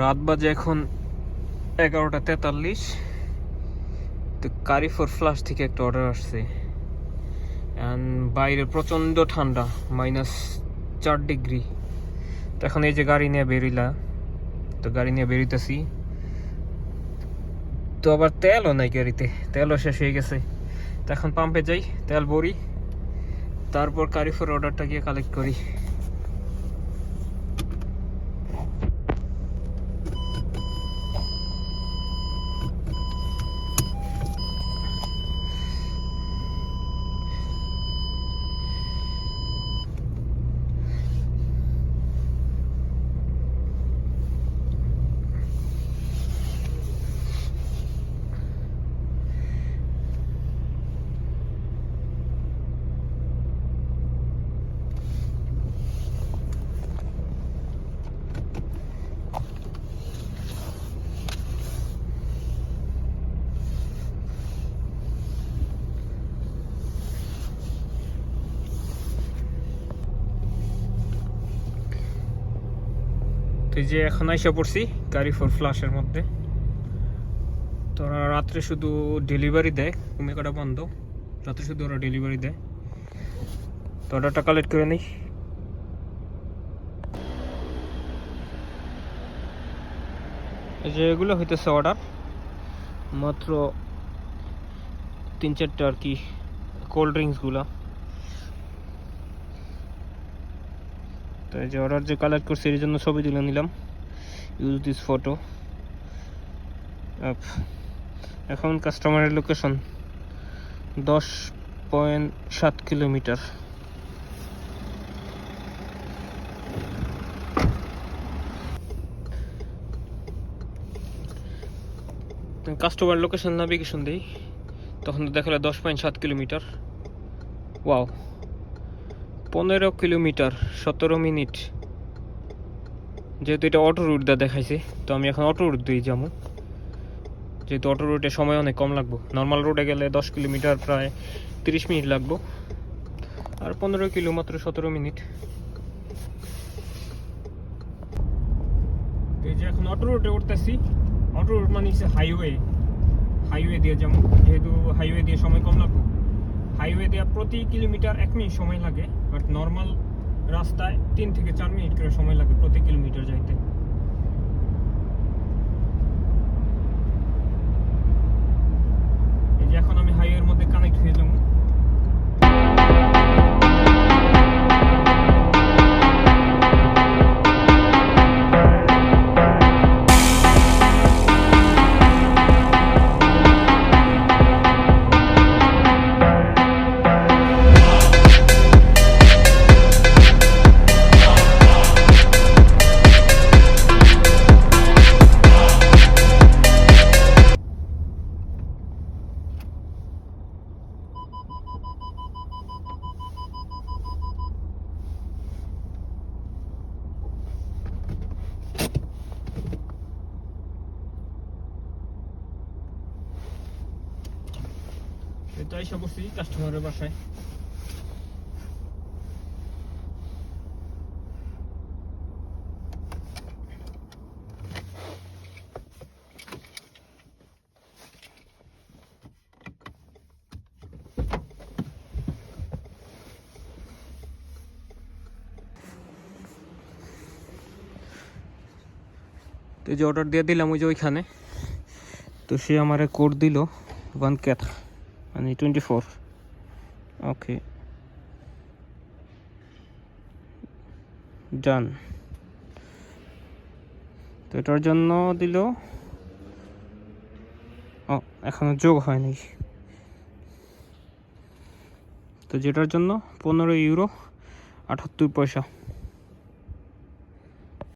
রাত বাজে এখন এগারোটা তেতাল্লিশ। তো কারিফোর ফ্লাশ থেকে একটা অর্ডার আসছে। বাইরে প্রচণ্ড ঠান্ডা মাইনাস চার ডিগ্রি তো এখন এই যে গাড়ি নিয়ে বেরিলা তো গাড়ি নিয়ে বেরিতেছি তো আবার তেলও নাই গাড়িতে, তেলও শেষ হয়ে গেছে। তো এখন পাম্পে যাই, তেল ভরি, তারপর কারিফোর অর্ডারটা গিয়ে কালেক্ট করি। তো যে এখন আইসা পড়ছি, গাড়ি ফোর ফ্লাশের মধ্যে। তো ওরা রাত্রে শুধু ডেলিভারি দেয় কুমিকাটা বন্ধ। রাত্রে শুধু ওরা ডেলিভারি দেয়। তো অর্ডারটা কালেক্ট করে নিই। যে এগুলো হইতেছে অর্ডার মাত্র তিন চারটে আর কি কোল্ড ড্রিঙ্কসগুলো তো এই যে অর্ডার যে কালেক্ট করছি, এর জন্য ছবি তুলে নিলাম। ইউজ দিস ফটো এখন কাস্টমারের লোকেশন দশ পয়েন্ট সাত কিলোমিটার কাস্টমার লোকেশন নাভিগেশন দিই। তখন তো দেখাল দশ পয়েন্ট সাত কিলোমিটার ওয়াও পনেরো কিলোমিটার, সতেরো মিনিট। যেহেতু এটা অটো রুট দা দেখাইছে, তো আমি এখন অটো রুট দিয়ে যাব। যেহেতু অটো রুটে সময় অনেক কম লাগবো। নর্মাল রোডে গেলে দশ কিলোমিটার প্রায় তিরিশ মিনিট লাগবো। আর পনেরো কিলো মাত্র সতেরো মিনিট। এই যে এখন অটো রুটে উঠতেছি। অটো রুট মানে হাইওয়ে হাইওয়ে দিয়ে যাব। যেহেতু হাইওয়ে দিয়ে সময় কম লাগবো। হাইওয়ে দেওয়া প্রতি কিলোমিটার এক মিনিট সময় লাগে, বাট নর্মাল রাস্তায় তিন থেকে চার মিনিট করে সময় লাগে প্রতি কিলোমিটার যাইতে। তো এসে বসছি কাস্টমারের বাসায়। তো যে অর্ডার দিয়ে দিলাম ওই যে ওইখানে। তো সে আমার কোড দিল ওয়ান ক্যাথ মানে টোয়েন্টি ফোর ওকে ডান তো এটার জন্য দিল, ও, এখনও যোগ হয়নি তো যেটার জন্য পনেরো ইউরো আটাত্তর পয়সা।